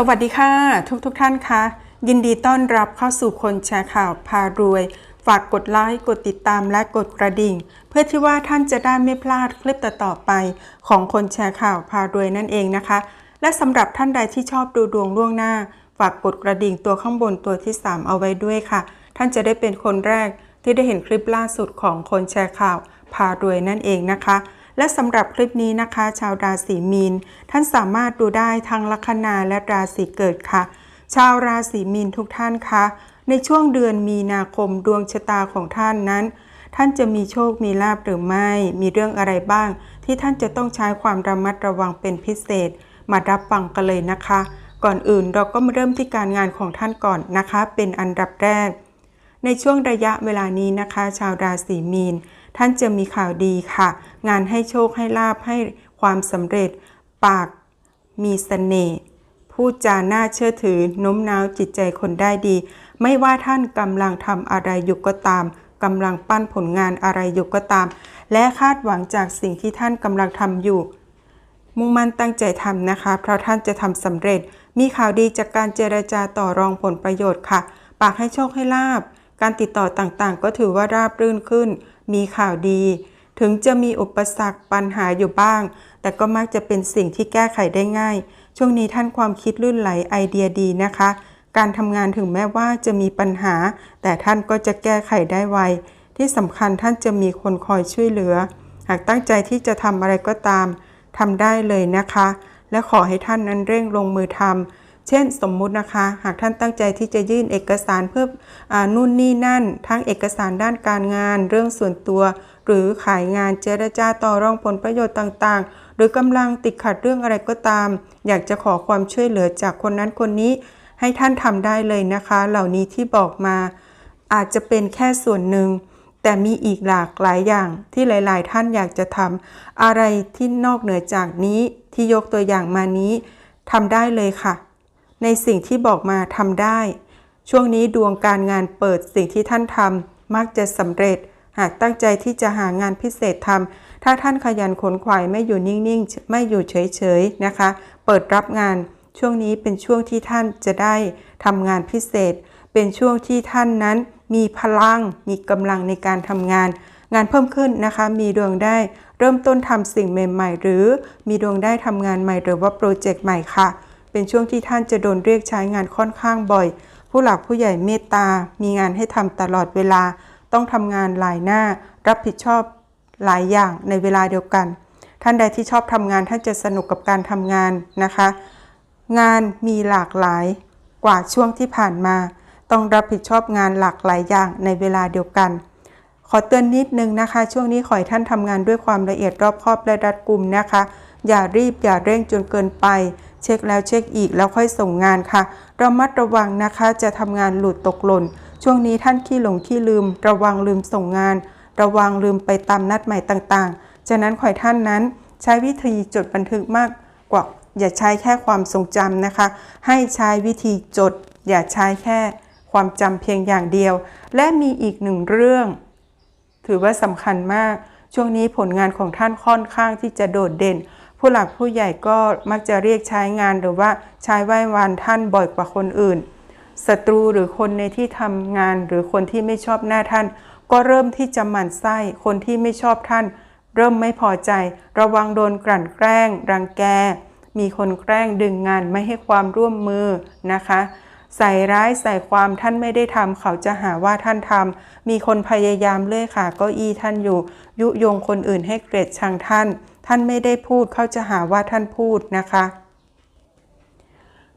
สวัสดีค่ะ ทุกทุกท่านคะยินดีต้อนรับเข้าสู่คนแชร์ข่าวพารวย ฝากกดไลค์กดติดตามและกดกระดิ่ง เพื่อที่ว่าท่านจะได้ไม่พลาดคลิปต่อๆไป ของคนแชร์ข่าวพารวยนั่นเองนะคะ และสำหรับท่านใดที่ชอบดูดวงล่วงหน้า ฝากกดกระดิ่งตัวข้างบนตัวที่ 3 เอาไว้ด้วยค่ะ ท่านจะได้เป็นคนแรกที่ได้เห็นคลิปล่าสุดของคนแชร์ข่าวพารวยนั่นเองนะคะ และสำหรับคลิปนี้นะคะ ชาวราศีมีน ท่านสามารถดูได้ทั้งลัคนาและราศีเกิดค่ะ ชาวราศีมีนทุกท่านคะในช่วงเดือนมีนาคมดวงชะตาของท่านนั้น ท่านจะมีโชคมีลาบหรือไม่ มีเรื่องอะไรบ้าง ที่ท่านจะต้องใช้ความระมัดระวังเป็นพิเศษ มารับฟังกันเลยนะคะ ก่อนอื่นเราก็มาเริ่มที่การงานของท่านก่อนนะคะ เป็นอันดับแรก ในช่วงระยะเวลานี้นะคะ ชาวราศีมีน ท่านจะมีข่าวดีค่ะ งานให้โชคให้ลาบให้ความสำเร็จ ปากมีเสน่ห์พูดจาน่าเชื่อถือโน้มน้าวจิตใจคนได้ดี ไม่ว่าท่านกำลังทำอะไรอยู่ก็ตามกำลังปั้นผลงานอะไรอยู่ก็ตาม และคาดหวังจากสิ่งที่ท่านกำลังทำอยู่ มุ่งมั่นตั้งใจทำนะคะ เพราะท่านจะทำสำเร็จ มีข่าวดีจากการเจรจาต่อรองผลประโยชน์ค่ะ ปากให้โชคให้ลาบ การติดต่อต่างๆ ก็ถือว่าราบรื่นขึ้น มีข่าวดี ถึงจะมีอุปสรรคปัญหาอยู่บ้าง แต่ก็มักจะเป็นสิ่งที่แก้ไขได้ง่าย ช่วงนี้ท่านความคิดลื่นไหลไอเดียดีนะคะ การทำงานถึงแม้ว่าจะมีปัญหา แต่ท่านก็จะแก้ไขได้ไว ที่สำคัญท่านจะมีคนคอยช่วยเหลือ หากตั้งใจที่จะทำอะไรก็ตามทำได้เลยนะคะ และขอให้ท่านนั้นเร่งลงมือทำ เช่นสมมุตินะคะ หากท่านตั้งใจที่จะยื่นเอกสารเพื่ออนู่นนี่นั่น ทั้งเอกสารด้านการงาน เรื่องส่วนตัว หรือขายงานเจรจาต่อรองผลประโยชน์ต่างๆ หรือกำลังติดขัดเรื่องอะไรก็ตาม อยากจะขอความช่วยเหลือจากคนนั้นคนนี้ ให้ท่านทำได้เลยนะคะ เหล่านี้ที่บอกมา อาจจะเป็นแค่ส่วนหนึ่งแต่มีอีกหลากหลายอย่างที่หลาย ๆ ท่านอยากจะทำอะไรที่นอกเหนือจากนี้ที่ยกตัวอย่างมานี้ทำได้เลยค่ะ ในสิ่งที่บอกมาทำได้ ช่วงนี้ดวงการงานเปิดสิ่งที่ท่านทำมักจะสำเร็จ หากตั้งใจที่จะหางานพิเศษทำถ้าท่านขยันขนขวายไม่อยู่นิ่งๆ ไม่อยู่เฉยๆนะคะ เปิดรับงานช่วงนี้เป็นช่วงที่ท่านจะได้ทำงานพิเศษ เป็นช่วงที่ท่านนั้นมีพลัง มีกำลังในการทำงาน งานเพิ่มขึ้นนะคะ มีดวงได้เริ่มต้นทำสิ่งใหม่ ๆ หรือมีดวงได้ทำงานใหม่หรือว่าโปรเจกต์ใหม่ค่ะ เป็นช่วงที่ท่านจะโดนเรียกใช้งานค่อนข้างบ่อย ผู้หลักผู้ใหญ่เมตตา มีงานให้ทำตลอดเวลา ต้องทำงานหลายหน้า รับผิดชอบหลายอย่างในเวลาเดียวกัน ท่านใดที่ชอบทำงานท่านจะสนุกกับการทำงานนะคะ งานมีหลากหลายกว่าช่วงที่ผ่านมา ต้องรับผิดชอบงานหลากหลายอย่างในเวลาเดียวกัน ขอเตือนนิดนึงนะคะ ช่วงนี้ขอให้ท่านทำงานด้วยความละเอียดรอบคอบและรัดกุมนะคะ อย่ารีบอย่าเร่งจนเกินไป เช็คแล้วเช็คอีกแล้วค่อยส่งงานค่ะ ระมัดระวังนะคะจะทำงานหลุดตกหล่น ช่วงนี้ท่านขี้หลงขี้ลืม ระวังลืมส่งงาน ระวังลืมไปตามนัดหมายต่างๆ ฉะนั้นขอให้ท่านนั้นใช้วิธีจดบันทึกมากกว่าอย่าใช้แค่ความทรงจำนะคะ ให้ใช้วิธีจด อย่าใช้แค่ความจำเพียงอย่างเดียว และมีอีกหนึ่งเรื่อง ถือว่าสำคัญมาก ช่วงนี้ผลงานของท่านค่อนข้างที่จะโดดเด่น ผู้หลักผู้ใหญ่ก็มักจะเรียกใช้งานหรือว่าใช้ไหว้วานท่านบ่อยกว่าคนอื่นศัตรูหรือคนในที่ทำงานหรือคนที่ไม่ชอบหน้าท่าน ก็เริ่มที่จะหมั่นไส้คนที่ไม่ชอบท่าน เริ่มไม่พอใจ ระวังโดนกลั่นแกล้ง รังแก มีคนแกล้งดึงงานไม่ให้ความร่วมมือนะคะ ใส่ร้ายใส่ความท่านไม่ได้ทำเขาจะหาว่าท่านทำมีคนพยายามเลื่อยขาเก้าอี้ท่านอยู่ ยุยงคนอื่นให้เกลียดชังท่าน ท่านไม่ได้พูดเขาจะหาว่าท่านพูดนะคะ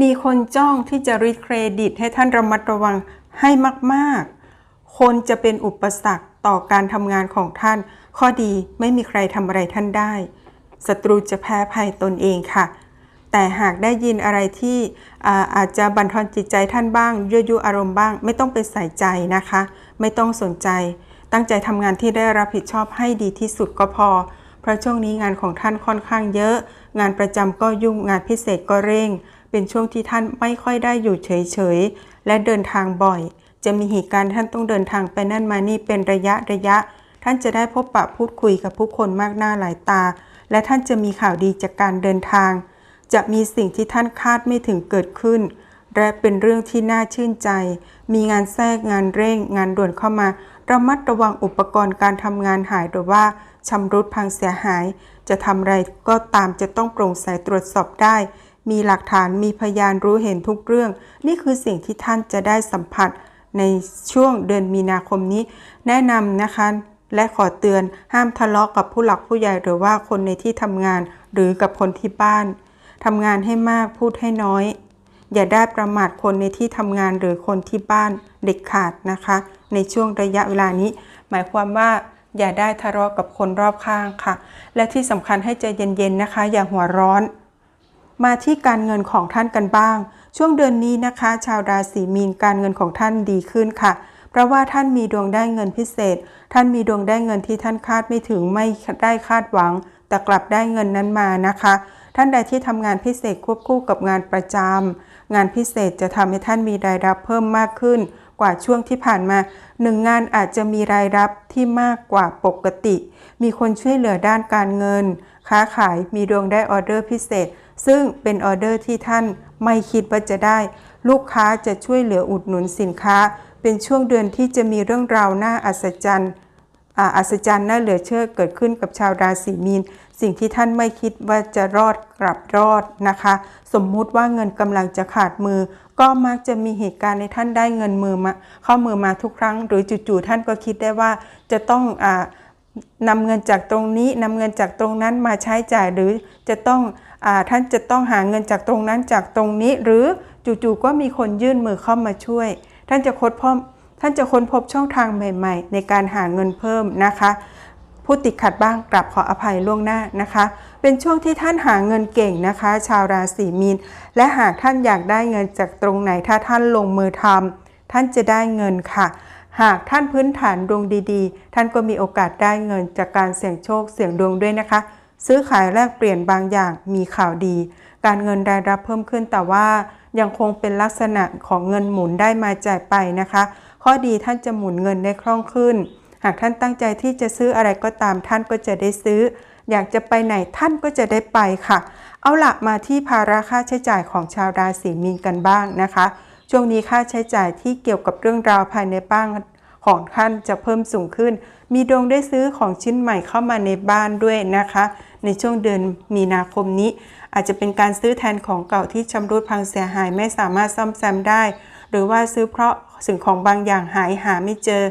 มีคนจ้องที่จะริดเครดิตให้ท่านระมัดระวังให้มาก ๆ คนจะเป็นอุปสรรคต่อการทำงานของท่าน ข้อดีไม่มีใครทำอะไรท่านได้ศัตรูจะแพ้ภัยตนเองค่ะ แต่หากได้ยินอะไรที่อาอาจจะบั่นทอนจิตใจท่านบ้างยั่วยุอารมณ์บ้าง ไม่ต้องไปใส่ใจนะคะ ไม่ต้องสนใจ ตั้งใจทำงานที่ได้รับผิดชอบให้ดีที่สุดก็พอ เพราะช่วงนี้งานของท่านค่อนข้างเยอะ งานประจำก็ยุ่งงานพิเศษก็เร่ง เป็นช่วงที่ท่านไม่ค่อยได้อยู่เฉยๆ และเดินทางบ่อย จะมีเหตุการณ์ท่านต้องเดินทางไปนั่นมานี่เป็นระยะระยะ ท่านจะได้พบปะพูดคุยกับผู้คนมากหน้าหลายตา และท่านจะมีข่าวดีจากการเดินทาง จะมีสิ่งที่ท่านคาดไม่ถึงเกิดขึ้น และเป็นเรื่องที่น่าชื่นใจ มีงานแทรกงานเร่ง งานด่วนเข้ามาระมัดระวังอุปกรณ์การทำงานหายหรือว่า ชำรุดพังเสียหาย จะทำอะไรก็ตามจะต้องโปร่งใสตรวจสอบได้ มีหลักฐานมีพยานรู้เห็นทุกเรื่อง นี่คือสิ่งที่ท่านจะได้สัมผัสในช่วงเดือนมีนาคมนี้ แนะนำนะคะและขอเตือนห้ามทะเลาะกับผู้หลักผู้ใหญ่หรือว่าคนในที่ทำงานหรือกับคนที่บ้านทำงานให้มากพูดให้น้อย อย่าได้ประมาทคนในที่ทำงานหรือคนที่บ้านเด็ดขาดนะคะ ในช่วงระยะเวลานี้ หมายความว่า อย่าได้ทะเลาะกับคนรอบข้างค่ะ และที่สำคัญให้ใจเย็นๆนะคะ อย่าหัวร้อน มาที่การเงินของท่านกันบ้าง ช่วงเดือนนี้นะคะ ชาวราศีมีนการเงินของท่านดีขึ้นค่ะ เพราะว่าท่านมีดวงได้เงินพิเศษ ท่านมีดวงได้เงินที่ท่านคาดไม่ถึงไม่ได้คาดหวัง แต่กลับได้เงินนั้นมานะคะ ท่านใดที่ทำงานพิเศษควบคู่กับงานประจำงานพิเศษจะทำให้ท่านมีรายรับเพิ่มมากขึ้น กว่าช่วงที่ผ่านมาหนึ่งงานอาจจะมีรายรับที่มากกว่าปกติ มีคนช่วยเหลือด้านการเงิน ค้าขายมีดวงได้ออเดอร์พิเศษ ซึ่งเป็นออเดอร์ที่ท่านไม่คิดว่าจะได้ ลูกค้าจะช่วยเหลืออุดหนุนสินค้า เป็นช่วงเดือนที่จะมีเรื่องราวน่าอัศจรรย์อ,อัศจรรย์น่าเหลือเชื่อเกิดขึ้นกับชาวราศีมีน สิ่งที่ท่านไม่คิดว่าจะรอดกลับรอดนะคะ สมมุติว่าเงินกำลังจะขาดมือ ก็มักจะมีเหตุการณ์ในท่านได้เงินมือมาเข้ามือมาทุกครั้ง หรือจู่ๆท่านก็คิดได้ว่าจะต้องอ่านำเงินจากตรงนี้นำเงินจากตรงนั้นมาใช้จ่ายหรือจะต้องอท่านจะต้องหาเงินจากตรงนั้นจากตรงนี้ หรือจู่ๆก็มีคนยื่นมือเข้ามาช่วย ท่านจะค้นพบท่านจะค้นพบช่องทางใหม่ ๆ ในการหาเงินเพิ่มนะคะ ผู้ติดขัดบ้างกลับขออภัยล่วงหน้านะคะ เป็นช่วงที่ท่านหาเงินเก่งนะคะ ชาวราศีมีน และหากท่านอยากได้เงินจากตรงไหนถ้าท่านลงมือทำท่านจะได้เงินค่ะ หากท่านพื้นฐานดวงดีๆ ท่านก็มีโอกาสได้เงินจากการเสี่ยงโชคเสี่ยงดวงด้วยนะคะ ซื้อขายแลกเปลี่ยนบางอย่างมีข่าวดี การเงินรายรับเพิ่มขึ้นแต่ว่ายังคงเป็นลักษณะของเงินหมุนได้มาจ่ายไปนะคะ ข้อดีท่านจะหมุนเงินได้คล่องขึ้น หากท่านตั้งใจที่จะซื้ออะไรก็ตามท่านก็จะได้ซื้อ อยากจะไปไหนท่านก็จะได้ไปค่ะ เอาละมาที่ภาระค่าใช้จ่ายของชาวราศีมีนกันบ้างนะคะ ช่วงนี้ค่าใช้จ่ายที่เกี่ยวกับเรื่องราวภายในบ้านของท่านจะเพิ่มสูงขึ้น มีดวงได้ซื้อของชิ้นใหม่เข้ามาในบ้านด้วยนะคะ ในช่วงเดือนมีนาคมนี้ อาจจะเป็นการซื้อแทนของเก่าที่ชำรุดพังเสียหายไม่สามารถซ่อมแซมได้ หรือว่าซื้อเพราะสิ่งของบางอย่างหายหาไม่เจอ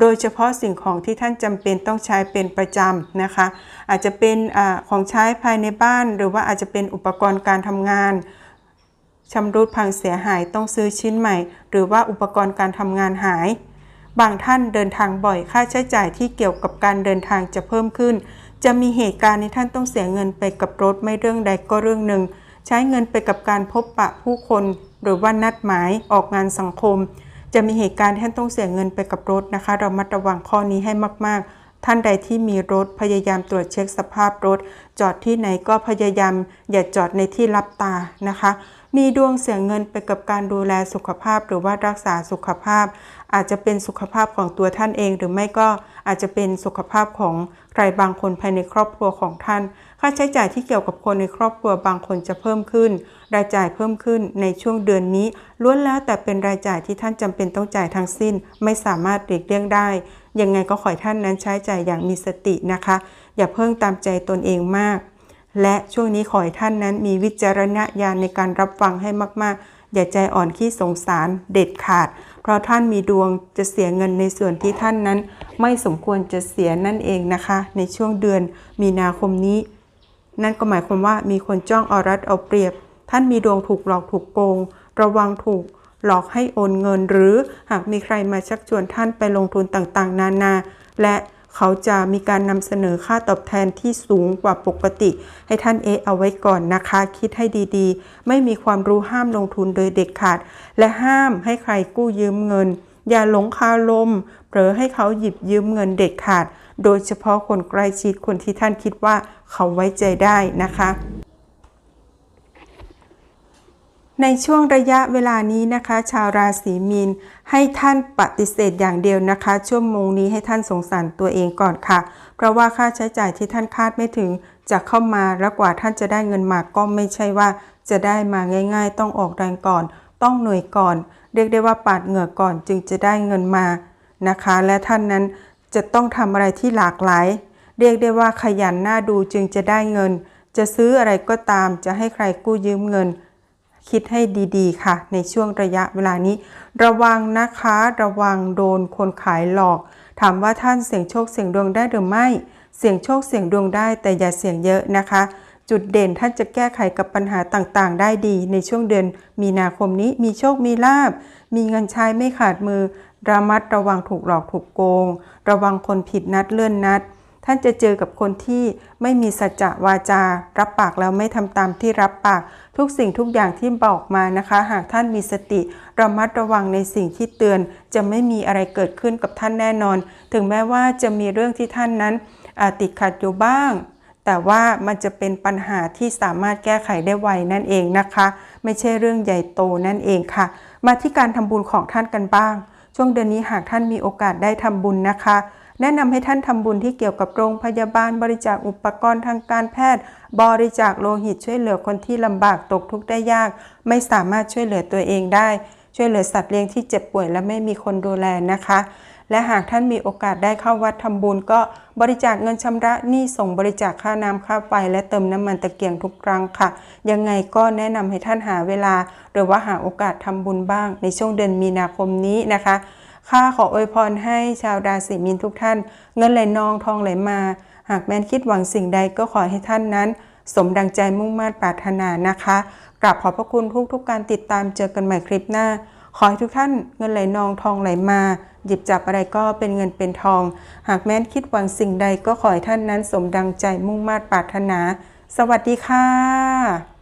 โดยเฉพาะสิ่งของที่ท่านจำเป็นต้องใช้เป็นประจำนะคะ อาจจะเป็นอของใช้ภายในบ้าน หรือว่าอาจจะเป็นอุปกรณ์การทำงานชำรุดพังเสียหายต้องซื้อชิ้นใหม่ หรือว่าอุปกรณ์การทำงานหาย บางท่านเดินทางบ่อยค่าใช้จ่ายที่เกี่ยวกับการเดินทางจะเพิ่มขึ้น จะมีเหตุการณ์ในท่านต้องเสียเงินไปกับรถไม่เรื่องใดก็เรื่องหนึ่ง ใช้เงินไปกับการพบปะผู้คน หรือว่านัดหมายออกงานสังคม จะมีเหตุการณ์ที่ท่านต้องเสียเงินไปกับรถนะคะ เรามาระวังข้อนี้ให้มาก ๆท่านใดที่มีรถพยายามตรวจเช็คสภาพรถ จอดที่ไหนก็พยายามอย่าจอดในที่รับตานะคะ มีดวงเสียเงินไปกับการดูแลสุขภาพหรือว่ารักษาสุขภาพ อาจจะเป็นสุขภาพของตัวท่านเองหรือไม่ก็ อาจจะเป็นสุขภาพของใครบางคนภายในครอบครัวของท่าน ค่าใช้จ่ายที่เกี่ยวกับคนในครอบครัวบางคนจะเพิ่มขึ้น รายจ่ายเพิ่มขึ้นในช่วงเดือนนี้ ล้วนแล้วแต่เป็นรายจ่ายที่ท่านจำเป็นต้องจ่ายทั้งสิ้น ไม่สามารถหลีกเลี่ยงได้ ยังไงก็ขอให้ท่านนั้นใช้จ่ายอย่างมีสตินะคะ อย่าเพิ่งตามใจตนเองมากและช่วงนี้ขอให้ท่านนั้นมีวิจารณญาณในการรับฟังให้มาก ๆ อย่าใจอ่อนขี้สงสารเด็ดขาด เพราะท่านมีดวงจะเสียเงินในส่วนที่ท่านนั้น ไม่สมควรจะเสียนั่นเองนะคะ ในช่วงเดือนมีนาคมนี้ นั่นก็หมายความว่ามีคนจ้องเอารัดเอาเปรียบ ท่านมีดวงถูกหลอกถูกโกง ระวังถูกหลอกให้โอนเงิน หรือหากมีใครมาชักชวนท่านไปลงทุนต่างๆ นานา และ เขาจะมีการนำเสนอค่าตอบแทนที่สูงกว่าปกติ ให้ท่านเอเอาไว้ก่อนนะคะ คิดให้ดีๆ ไม่มีความรู้ห้ามลงทุนโดยเด็ดขาด และห้ามให้ใครกู้ยืมเงิน อย่าหลงคาลมเผลอให้เขาหยิบยืมเงินเด็ดขาด โดยเฉพาะคนใกล้ชิดคนที่ท่านคิดว่าเขาไว้ใจได้นะคะ ในช่วงระยะเวลานี้นะคะ ชาวราศีมีนให้ท่านปฏิเสธอย่างเดียวนะคะ ชั่วโมงนี้ให้ท่านสงสารตัวเองก่อนค่ะ เพราะว่าค่าใช้จ่ายที่ท่านคาดไม่ถึงจะเข้ามาแล้วกว่าท่านจะได้เงินมาก็ไม่ใช่ว่า จะได้มาง่าย ๆ ต้องออกแรงก่อน ต้องเหนื่อยก่อน เรียกได้ว่าปาดเหงื่อก่อนจึงจะได้เงินมานะคะ และท่านนั้นจะต้องทำอะไรที่หลากหลาย เรียกได้ว่าขยันหน้าดูจึงจะได้เงิน จะซื้ออะไรก็ตามจะให้ใครกู้ยืมเงิน คิดให้ดีๆ ค่ะ ในช่วงระยะเวลานี้ ระวังนะคะระวังโดนคนขายหลอก ถามว่าท่านเสี่ยงโชคเสี่ยงดวงได้หรือไม่ เสี่ยงโชคเสี่ยงดวงได้แต่อย่าเสี่ยงเยอะนะคะ จุดเด่นท่านจะแก้ไขกับปัญหาต่างๆ ได้ดี ในช่วงเดือนมีนาคมนี้มีโชคมีลาบ มีเงินใช้ไม่ขาดมือระมัดระวังถูกหลอกถูกโกง ระวังคนผิดนัดเลื่อนนัด ท่านจะเจอกับคนที่ไม่มีสัจจะวาจา รับปากแล้วไม่ทำตามที่รับปาก ทุกสิ่งทุกอย่างที่บอกมานะคะ หากท่านมีสติระมัดระวังในสิ่งที่เตือน จะไม่มีอะไรเกิดขึ้นกับท่านแน่นอน ถึงแม้ว่าจะมีเรื่องที่ท่านนั้นติดขัดอยู่บ้างแต่ว่ามันจะเป็นปัญหาที่สามารถแก้ไขได้ไวนั่นเองนะคะ ไม่ใช่เรื่องใหญ่โตนั่นเองค่ะ มาที่การทำบุญของท่านกันบ้าง ช่วงเดือนนี้หากท่านมีโอกาสได้ทำบุญนะคะ แนะนำให้ท่านทำบุญที่เกี่ยวกับโรงพยาบาล บริจาคอุปกรณ์ทางการแพทย์ บริจาคโลหิตช่วยเหลือคนที่ลำบากตกทุกข์ได้ยาก ไม่สามารถช่วยเหลือตัวเองได้ ช่วยเหลือสัตว์เลี้ยงที่เจ็บป่วยและไม่มีคนดูแลนะคะ และหากท่านมีโอกาสได้เข้าวัดทำบุญ ก็บริจาคเงินชำระหนี้ส่งบริจาคค่าน้ำค่าไฟและเติมน้ำมันตะเกียงทุกครั้งค่ะ ยังไงก็แนะนำให้ท่านหาเวลา หรือว่าหาโอกาสทำบุญบ้างในช่วงเดือนมีนาคมนี้นะคะ ข้าขออวยพรให้ชาวราศีมีนทุกท่าน เงินไหลนองทองไหลมา หากแม้นคิดหวังสิ่งใดก็ขอให้ท่านนั้น สมดังใจมุ่งมั่นปรารถนานะคะกราบขอบพระคุณทุกทุกการติดตามเจอกันใหม่คลิปหน้า ขอให้ทุกท่านเงินไหลนองทองไหลมา หยิบจับอะไรก็เป็นเงินเป็นทอง หากแม้นคิดหวังสิ่งใดก็ขอให้ท่านนั้น สมดังใจมุ่งมั่นปรารถนา สวัสดีค่ะ